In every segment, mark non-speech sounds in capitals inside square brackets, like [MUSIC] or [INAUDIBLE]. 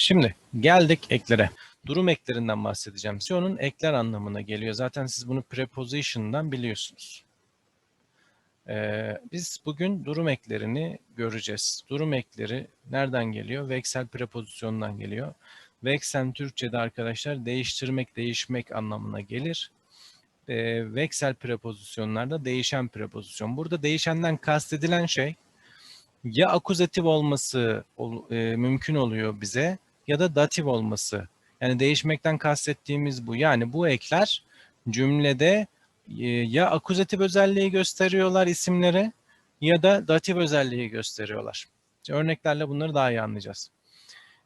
Şimdi geldik eklere. Durum eklerinden bahsedeceğim. Onun ekler anlamına geliyor. Zaten siz bunu preposition'dan biliyorsunuz. Ee, biz bugün durum eklerini göreceğiz. Durum ekleri nereden geliyor? Veksel prepozisyondan geliyor. Veksel Türkçe'de arkadaşlar değiştirmek, değişmek anlamına gelir. Ee, veksel prepozisyonlarda değişen prepozisyon. Burada değişenden kastedilen şey ya akuzatif olması ol- e, mümkün oluyor bize ya da datif olması. Yani değişmekten kastettiğimiz bu. Yani bu ekler cümlede e, ya akuzatif özelliği gösteriyorlar isimlere ya da datif özelliği gösteriyorlar. Örneklerle bunları daha iyi anlayacağız.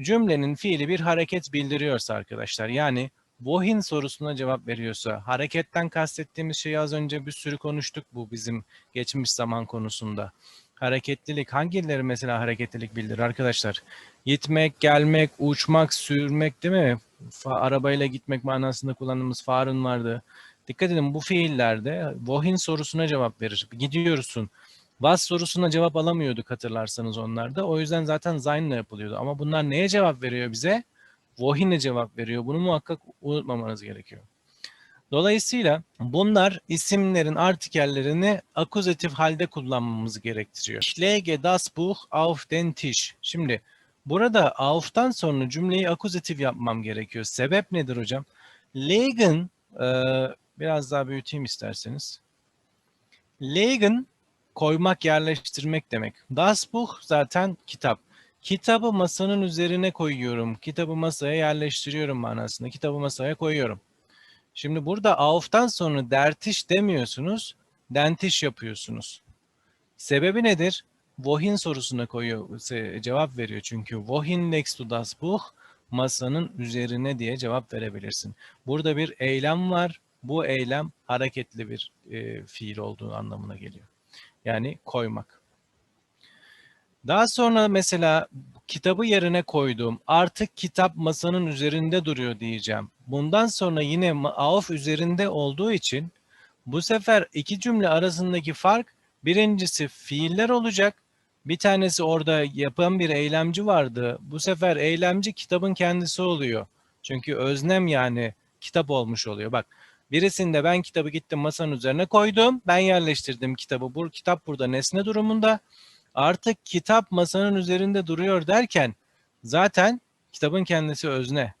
Cümlenin fiili bir hareket bildiriyorsa arkadaşlar yani wohin sorusuna cevap veriyorsa hareketten kastettiğimiz şeyi az önce bir sürü konuştuk bu bizim geçmiş zaman konusunda. Hareketlilik hangileri mesela hareketlilik bildirir arkadaşlar? Gitmek, gelmek, uçmak, sürmek değil mi? Fa- arabayla gitmek manasında kullandığımız farın vardı. Dikkat edin bu fiillerde wohin sorusuna cevap verir. Gidiyorsun. Was sorusuna cevap alamıyorduk hatırlarsanız onlarda. O yüzden zaten Sein'le yapılıyordu. Ama bunlar neye cevap veriyor bize? Wohin'e cevap veriyor. Bunu muhakkak unutmamanız gerekiyor. Dolayısıyla bunlar isimlerin artikellerini akuzatif halde kullanmamız gerektiriyor. Ich lege das Buch auf den Tisch. Şimdi burada auf'tan sonra cümleyi akuzatif yapmam gerekiyor. Sebep nedir hocam? Legen e, biraz daha büyüteyim isterseniz. Legen koymak, yerleştirmek demek. Das Buch zaten kitap. Kitabı masanın üzerine koyuyorum. Kitabı masaya yerleştiriyorum manasında. Kitabı masaya koyuyorum. Şimdi burada auf'tan sonra dertiş demiyorsunuz, dentiş yapıyorsunuz. Sebebi nedir? Wohin sorusuna koyuyor, cevap veriyor çünkü. Wohin legst du das Buch? Masanın üzerine diye cevap verebilirsin. Burada bir eylem var. Bu eylem hareketli bir e, fiil olduğu anlamına geliyor. Yani koymak. Daha sonra mesela kitabı yerine koydum. Artık kitap masanın üzerinde duruyor diyeceğim. Bundan sonra yine auf üzerinde olduğu için bu sefer iki cümle arasındaki fark birincisi fiiller olacak. Bir tanesi orada yapan bir eylemci vardı. Bu sefer eylemci kitabın kendisi oluyor. Çünkü öznem yani kitap olmuş oluyor. Bak birisinde ben kitabı gittim masanın üzerine koydum. Ben yerleştirdim kitabı. Bu kitap burada nesne durumunda artık kitap masanın üzerinde duruyor derken zaten kitabın kendisi özne.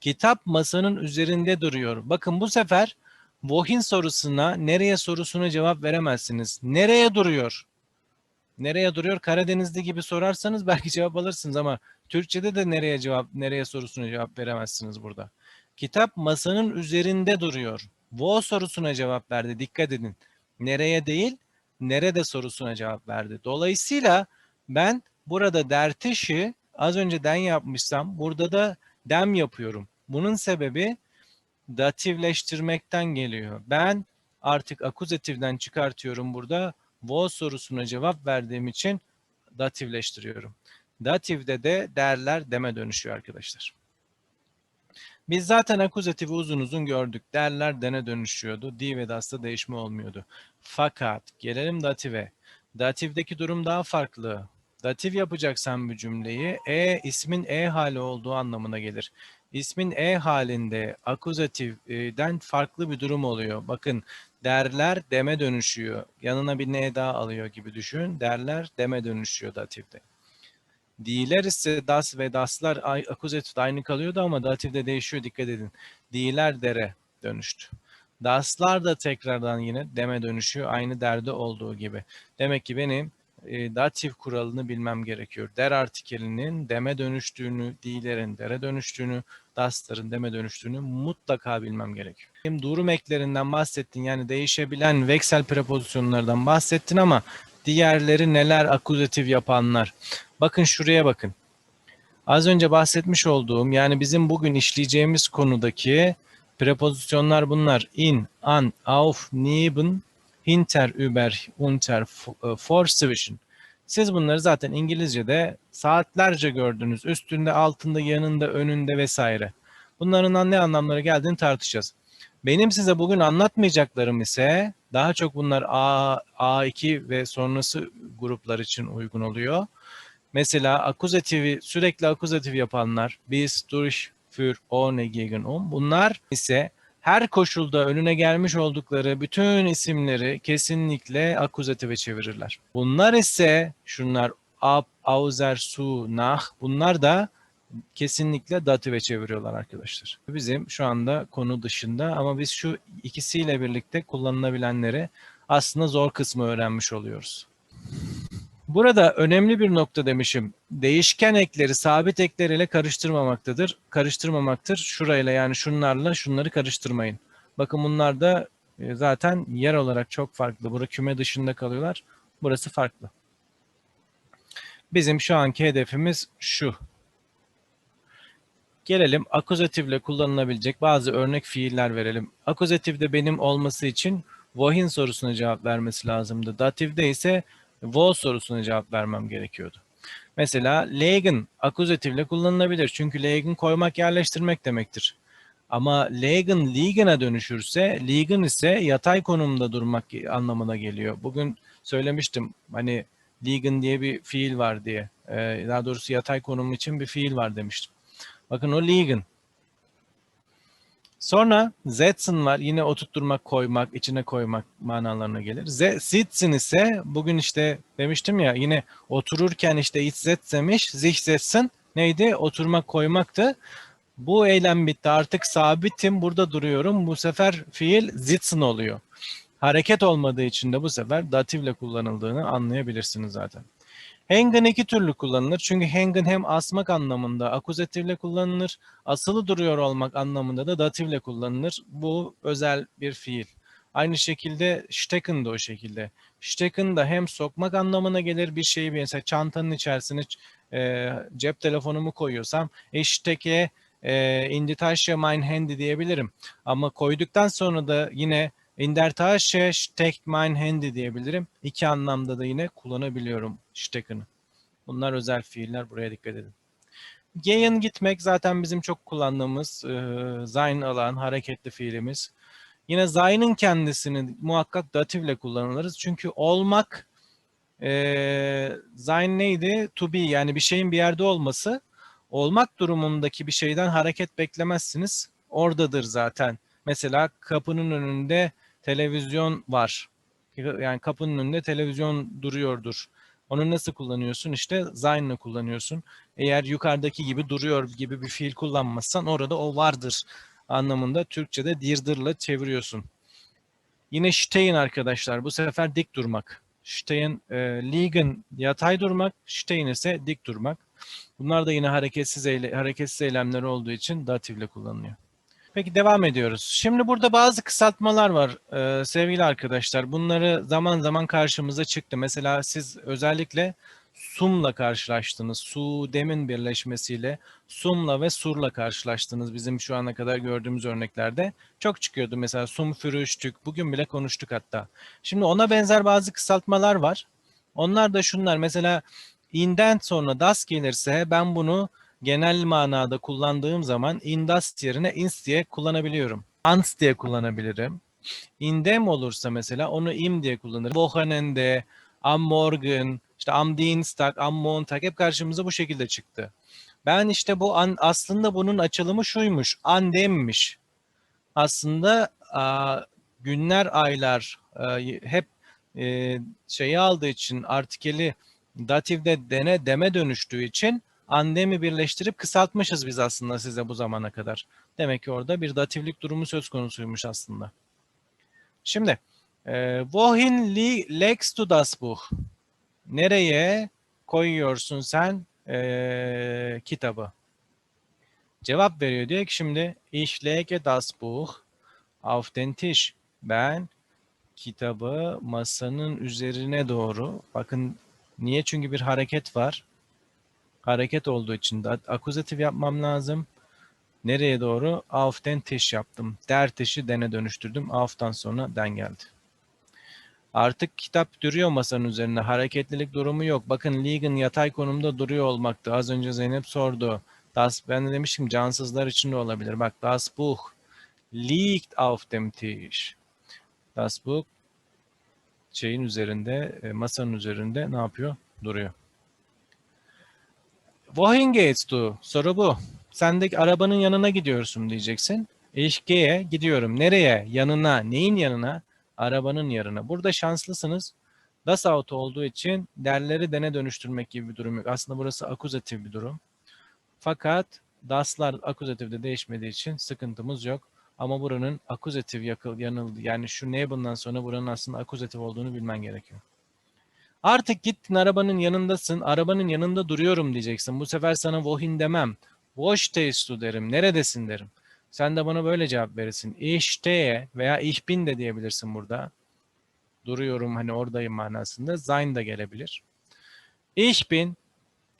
Kitap masanın üzerinde duruyor. Bakın bu sefer Wohin sorusuna, nereye sorusuna cevap veremezsiniz. Nereye duruyor? Nereye duruyor? Karadenizli gibi sorarsanız belki cevap alırsınız ama Türkçede de nereye cevap, nereye sorusuna cevap veremezsiniz burada. Kitap masanın üzerinde duruyor. Wo sorusuna cevap verdi. Dikkat edin. Nereye değil, nerede sorusuna cevap verdi. Dolayısıyla ben burada dertişi az önce den yapmışsam burada da dem yapıyorum. Bunun sebebi datifleştirmekten geliyor. Ben artık akuzatifden çıkartıyorum burada. Wo sorusuna cevap verdiğim için datifleştiriyorum. Datifde de değerler deme dönüşüyor arkadaşlar. Biz zaten akuzatifi uzun uzun gördük. Değerler dene dönüşüyordu. Di ve das'ta değişme olmuyordu. Fakat gelelim dative. Datifdeki durum daha farklı. Datif yapacaksan bir cümleyi e ismin e hali olduğu anlamına gelir. İsmin e halinde akuzatifden farklı bir durum oluyor. Bakın derler deme dönüşüyor. Yanına bir ne daha alıyor gibi düşün. Derler deme dönüşüyor datifde. Diler ise das ve daslar akuzatifte aynı kalıyordu ama datifde değişiyor dikkat edin. Diler dere dönüştü. Daslar da tekrardan yine deme dönüşüyor aynı derde olduğu gibi. Demek ki benim e, datif kuralını bilmem gerekiyor. Der artikelinin deme dönüştüğünü, dilerin dere dönüştüğünü, dasların deme dönüştüğünü mutlaka bilmem gerekiyor. Hem durum eklerinden bahsettin yani değişebilen veksel prepozisyonlardan bahsettin ama diğerleri neler akuzatif yapanlar. Bakın şuraya bakın. Az önce bahsetmiş olduğum yani bizim bugün işleyeceğimiz konudaki prepozisyonlar bunlar. In, an, auf, neben, hinter, über, unter, f- e, zwischen. Siz bunları zaten İngilizce'de saatlerce gördünüz. Üstünde, altında, yanında, önünde vesaire. Bunların ne anlamlara geldiğini tartışacağız. Benim size bugün anlatmayacaklarım ise daha çok bunlar A, A2 ve sonrası gruplar için uygun oluyor. Mesela akuzatifi sürekli akuzatif yapanlar bis, durch, für, ohne, gegen, um. Bunlar ise her koşulda önüne gelmiş oldukları bütün isimleri kesinlikle akuzatife çevirirler. Bunlar ise şunlar ab, außer, su, nach bunlar da kesinlikle dative çeviriyorlar arkadaşlar. Bizim şu anda konu dışında ama biz şu ikisiyle birlikte kullanılabilenleri aslında zor kısmı öğrenmiş oluyoruz. Burada önemli bir nokta demişim. Değişken ekleri sabit ekler ile karıştırmamaktadır. Karıştırmamaktır. Şurayla yani şunlarla şunları karıştırmayın. Bakın bunlar da e, zaten yer olarak çok farklı. Burada küme dışında kalıyorlar. Burası farklı. Bizim şu anki hedefimiz şu. Gelelim akuzatifle kullanılabilecek bazı örnek fiiller verelim. Akuzatifde benim olması için wohin sorusuna cevap vermesi lazımdı. Datifde ise wo sorusuna cevap vermem gerekiyordu. Mesela legen akuzatifle kullanılabilir. Çünkü legen koymak, yerleştirmek demektir. Ama legen liegen'a dönüşürse, liegen ise yatay konumda durmak anlamına geliyor. Bugün söylemiştim hani liegen diye bir fiil var diye. Daha doğrusu yatay konum için bir fiil var demiştim. Bakın o liegen. Sonra setzen var. Yine oturtturmak, koymak, içine koymak manalarına gelir. Z, sitzen ise bugün işte demiştim ya yine otururken işte ich setzemiş, sich setzen neydi? Oturmak, koymaktı. Bu eylem bitti. Artık sabitim. Burada duruyorum. Bu sefer fiil sitzen oluyor. Hareket olmadığı için de bu sefer datifle kullanıldığını anlayabilirsiniz zaten. Hang'ın iki türlü kullanılır. Çünkü hang'ın hem asmak anlamında akuzatifle kullanılır, asılı duruyor olmak anlamında da datifle kullanılır. Bu özel bir fiil. Aynı şekilde stecken de o şekilde. Stecken da hem sokmak anlamına gelir bir şeyi mesela çantanın içerisine e, cep telefonumu koyuyorsam e, stecke e, in die mein Handy diyebilirim. Ama koyduktan sonra da yine In der Tasche steckt mein Handy diyebilirim. İki anlamda da yine kullanabiliyorum stecken'ı. Bunlar özel fiiller. Buraya dikkat edin. Gehen gitmek zaten bizim çok kullandığımız e, sein alan hareketli fiilimiz. Yine sein'in kendisini muhakkak datifle kullanılırız. Çünkü olmak e, sein neydi? To be yani bir şeyin bir yerde olması. Olmak durumundaki bir şeyden hareket beklemezsiniz. Oradadır zaten. Mesela kapının önünde televizyon var. Yani kapının önünde televizyon duruyordur. Onu nasıl kullanıyorsun? İşte sein'le kullanıyorsun. Eğer yukarıdaki gibi duruyor gibi bir fiil kullanmazsan orada o vardır anlamında Türkçe'de dirdir'la çeviriyorsun. Yine stehen arkadaşlar. Bu sefer dik durmak. Stehen, e, liegen yatay durmak. Stehen ise dik durmak. Bunlar da yine hareketsiz, eyle, hareketsiz eylemler olduğu için datifle kullanılıyor. Peki devam ediyoruz. Şimdi burada bazı kısaltmalar var e, sevgili arkadaşlar. Bunları zaman zaman karşımıza çıktı. Mesela siz özellikle sumla karşılaştınız. Su demin birleşmesiyle sumla ve surla karşılaştınız. Bizim şu ana kadar gördüğümüz örneklerde çok çıkıyordu. Mesela sum fürüştük. Bugün bile konuştuk hatta. Şimdi ona benzer bazı kısaltmalar var. Onlar da şunlar. Mesela inden sonra das gelirse ben bunu genel manada kullandığım zaman indas yerine ins diye kullanabiliyorum. Ans diye kullanabilirim. Indem olursa mesela onu im diye kullanırım. Wochenende, am Morgen, işte am Dienstag, am Montag hep karşımıza bu şekilde çıktı. Ben işte bu an, aslında bunun açılımı şuymuş. Andemmiş. Aslında a, günler, aylar a, hep e, şeyi aldığı için artikeli datifde dene deme dönüştüğü için andemi birleştirip kısaltmışız biz aslında size bu zamana kadar. Demek ki orada bir datiflik durumu söz konusuymuş aslında. Şimdi, e, wohin legst du das Buch? Nereye koyuyorsun sen e, kitabı? Cevap veriyor diyor ki şimdi ich lege das Buch auf den Tisch. Ben kitabı masanın üzerine doğru bakın niye çünkü bir hareket var hareket olduğu için de akuzatif yapmam lazım. Nereye doğru? Auf'ten tiş yaptım. Der tişi dene dönüştürdüm. Auf'tan sonra den geldi. Artık kitap duruyor masanın üzerinde. Hareketlilik durumu yok. Bakın liegen yatay konumda duruyor olmaktı. Az önce Zeynep sordu. Das, ben de demiştim cansızlar için de olabilir. Bak das Buch liegt auf dem Tisch. Das Buch şeyin üzerinde, e, masanın üzerinde ne yapıyor? Duruyor. Wohin gehst du? Soru bu. Sen de arabanın yanına gidiyorsun diyeceksin. Gehe gidiyorum. Nereye? Yanına. Neyin yanına? Arabanın yanına. Burada şanslısınız. Das Auto olduğu için derleri dene dönüştürmek gibi bir durum yok. Aslında burası akuzatif bir durum. Fakat daslar akuzatifde değişmediği için sıkıntımız yok. Ama buranın akuzatif yanıldı. Yani şu ne bundan sonra buranın aslında akuzatif olduğunu bilmen gerekiyor. Artık gittin arabanın yanındasın. Arabanın yanında duruyorum diyeceksin. Bu sefer sana wohin demem. Du derim. Neredesin derim. Sen de bana böyle cevap verirsin. Stehe veya ich bin de diyebilirsin burada. Duruyorum hani oradayım manasında. Sein de gelebilir. Ich bin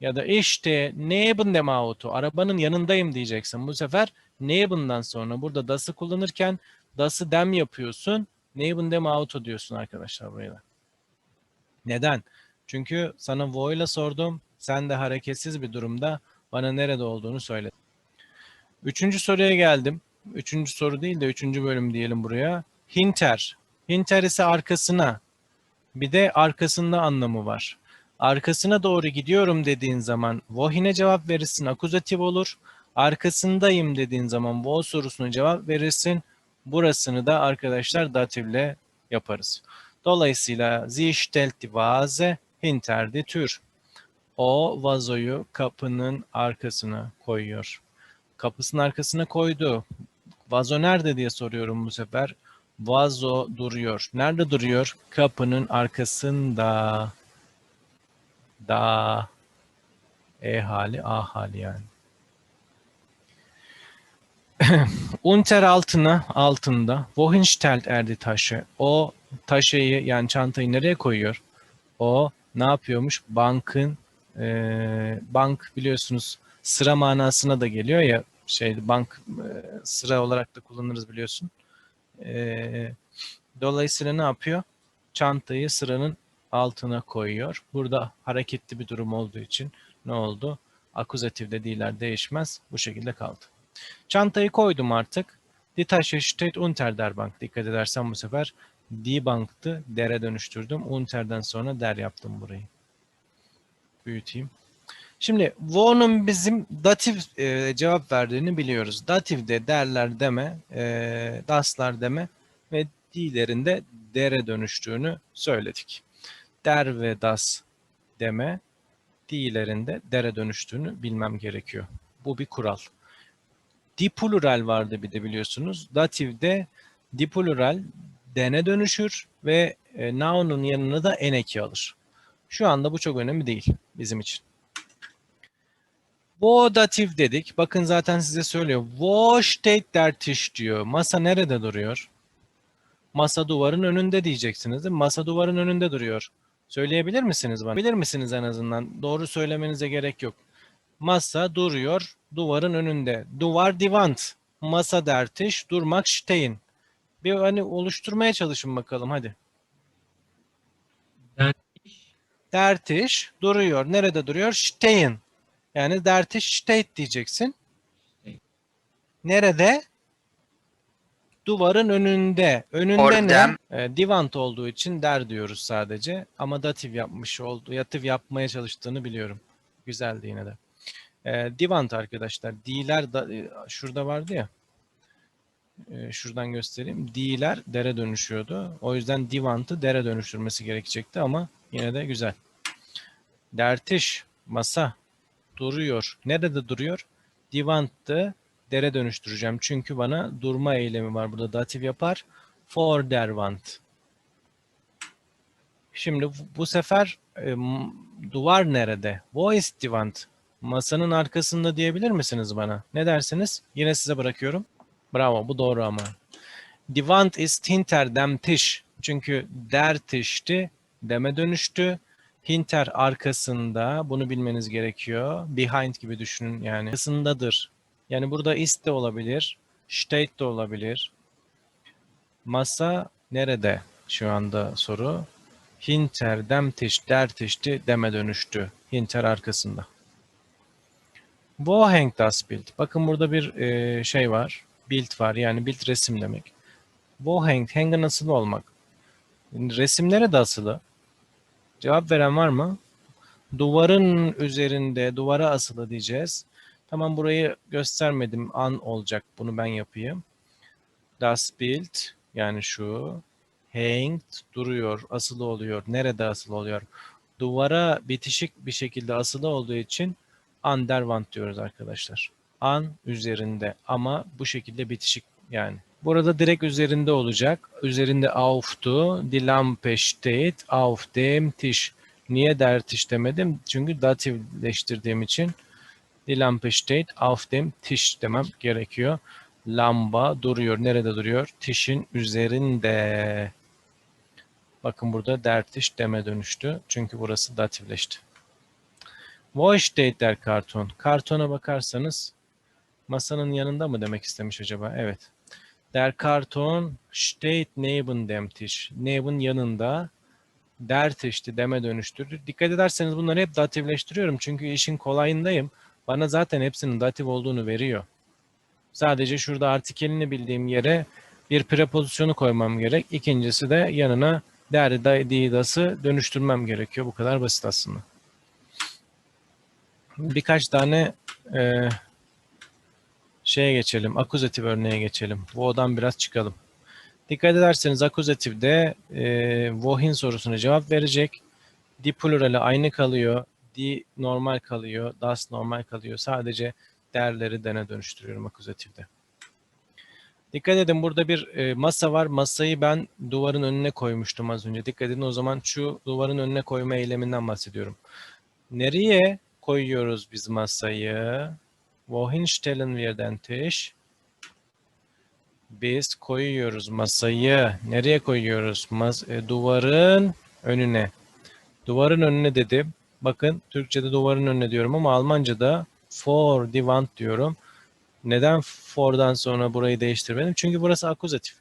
ya da stehe neben dem Auto. Arabanın yanındayım diyeceksin. Bu sefer neben'dan sonra burada das'ı kullanırken das'ı dem yapıyorsun. Neben dem Auto diyorsun arkadaşlar buraya da. Neden? Çünkü sana ile sordum. Sen de hareketsiz bir durumda bana nerede olduğunu söyle. Üçüncü soruya geldim. Üçüncü soru değil de üçüncü bölüm diyelim buraya. Hinter. Hinter ise arkasına. Bir de arkasında anlamı var. Arkasına doğru gidiyorum dediğin zaman wohin'e cevap verirsin. Akuzatif olur. Arkasındayım dediğin zaman wo sorusuna cevap verirsin. Burasını da arkadaşlar datifle yaparız. Dolayısıyla sie stellt die Vase hinter die Tür. O vazoyu kapının arkasına koyuyor. Kapısının arkasına koydu. Vazo nerede diye soruyorum bu sefer. Vazo duruyor. Nerede duruyor? Kapının arkasında. Da. E hali, A hali yani. [CLEARS THROAT] Unter altına, altında. Wohin stellt er die Tasche? O taşıyı yani çantayı nereye koyuyor? O ne yapıyormuş? Bankın e, bank biliyorsunuz sıra manasına da geliyor ya şey bank e, sıra olarak da kullanırız biliyorsun. E, dolayısıyla ne yapıyor? Çantayı sıranın altına koyuyor. Burada hareketli bir durum olduğu için ne oldu? Akuzatif dediğiler değişmez. Bu şekilde kaldı. Çantayı koydum artık. Die Tasche steht unter der Bank. Dikkat edersen bu sefer Die Bank'tı. Der'e dönüştürdüm. Unter'den sonra der yaptım burayı. Büyüteyim. Şimdi wo'nun bizim datif e, cevap verdiğini biliyoruz. Datifde derler deme, e, daslar deme ve diğerinde dere dönüştüğünü söyledik. Der ve das deme, diğerlerinde dere dönüştüğünü bilmem gerekiyor. Bu bir kural. Diplural vardı bir de biliyorsunuz. Datifde diplural dene dönüşür ve e, noun'un yanına da en eki alır. Şu anda bu çok önemli değil bizim için. Wo datif dedik. Bakın zaten size söylüyor. Wo steht der Tisch diyor. Masa nerede duruyor? Masa duvarın önünde diyeceksiniz değil mi? Masa duvarın önünde duruyor. Söyleyebilir misiniz bana? Bilir misiniz en azından? Doğru söylemenize gerek yok. Masa duruyor duvarın önünde. Duvar divant. Masa der Tisch. Durmak stehen. Bir hani oluşturmaya çalışın bakalım hadi. Dertiş duruyor. Nerede duruyor? Stehen. Yani dertiş steht diyeceksin. Nerede? Duvarın önünde. Önünde Ordem. ne? E, divant olduğu için der diyoruz sadece. Ama datif yapmış oldu. Yatif yapmaya çalıştığını biliyorum. Güzeldi yine de. E, divant arkadaşlar. Diler da, e, şurada vardı ya. E, şuradan göstereyim. D'ler dere dönüşüyordu. O yüzden divantı dere dönüştürmesi gerekecekti ama yine de güzel. Dertiş, masa duruyor. Nerede duruyor? Divanttı dere dönüştüreceğim. Çünkü bana durma eylemi var. Burada datif yapar. For der Wand. Şimdi bu sefer e, duvar nerede? Die Wand? Masanın arkasında diyebilir misiniz bana? Ne dersiniz? Yine size bırakıyorum. Bravo, bu doğru ama. Die Wand ist hinter dem Tisch. Çünkü der Tisch'ti, deme dönüştü. Hinter arkasında, bunu bilmeniz gerekiyor. Behind gibi düşünün yani. Arkasındadır. Yani burada ist de olabilir, steht de olabilir. Masa nerede şu anda soru? Hinter dem Tisch, der Tisch'ti, deme dönüştü. Hinter arkasında. Wo hängt das Bild? Bakın burada bir e, şey var. Bild var. Yani bild resim demek. Wo hängt? Hang'ın asılı olmak. Resimlere de asılı. Cevap veren var mı? Duvarın üzerinde, duvara asılı diyeceğiz. Tamam burayı göstermedim. An olacak. Bunu ben yapayım. Das Bild yani şu hängt duruyor, asılı oluyor. Nerede asılı oluyor? Duvara bitişik bir şekilde asılı olduğu için an der Wand diyoruz arkadaşlar. An üzerinde ama bu şekilde bitişik yani. Burada direkt üzerinde olacak. Üzerinde auftu, die Lampe steht auf dem Tisch. Niye der Tisch demedim? Çünkü datifleştirdiğim için die Lampe steht auf dem Tisch demem gerekiyor. Lamba duruyor. Nerede duruyor? Tişin üzerinde. Bakın burada der Tisch deme dönüştü. Çünkü burası datifleşti. Wo steht der Karton? Kartona bakarsanız masanın yanında mı demek istemiş acaba? Evet. Der Karton steht neben dem Tisch. Neben yanında. Der Tisch'ti deme dönüştürdü. Dikkat ederseniz bunları hep datifleştiriyorum. Çünkü işin kolayındayım. Bana zaten hepsinin datif olduğunu veriyor. Sadece şurada artikelini bildiğim yere bir prepozisyonu koymam gerek. İkincisi de yanına der didası dönüştürmem gerekiyor. Bu kadar basit aslında. Birkaç tane e, şeye geçelim. Akuzatif örneğe geçelim. Wo'dan biraz çıkalım. Dikkat ederseniz akuzatifde e, wohin sorusuna cevap verecek. Di plurali aynı kalıyor. Di normal kalıyor. Das normal kalıyor. Sadece derleri dene dönüştürüyorum akuzatifde. Dikkat edin burada bir e, masa var. Masayı ben duvarın önüne koymuştum az önce. Dikkat edin o zaman şu duvarın önüne koyma eyleminden bahsediyorum. Nereye koyuyoruz biz masayı? Wohin stellen wir den Tisch? Biz koyuyoruz masayı. Nereye koyuyoruz? Mas e, duvarın önüne. Duvarın önüne dedim. Bakın Türkçe'de duvarın önüne diyorum ama Almanca'da for die Wand diyorum. Neden for'dan sonra burayı değiştirmedim? Çünkü burası akuzatif.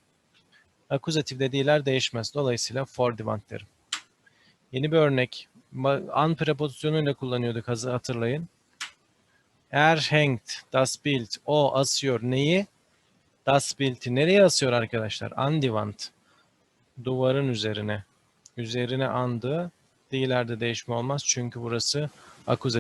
Akuzatif dediğiler değişmez. Dolayısıyla for die Wand derim. Yeni bir örnek. An prepozisyonuyla kullanıyorduk hatırlayın. Er hängt das Bild. O asıyor neyi? Das Bild'i nereye asıyor arkadaşlar? An die Wand. Duvarın üzerine. Üzerine andı. Değillerde değişme olmaz çünkü burası akuzatif.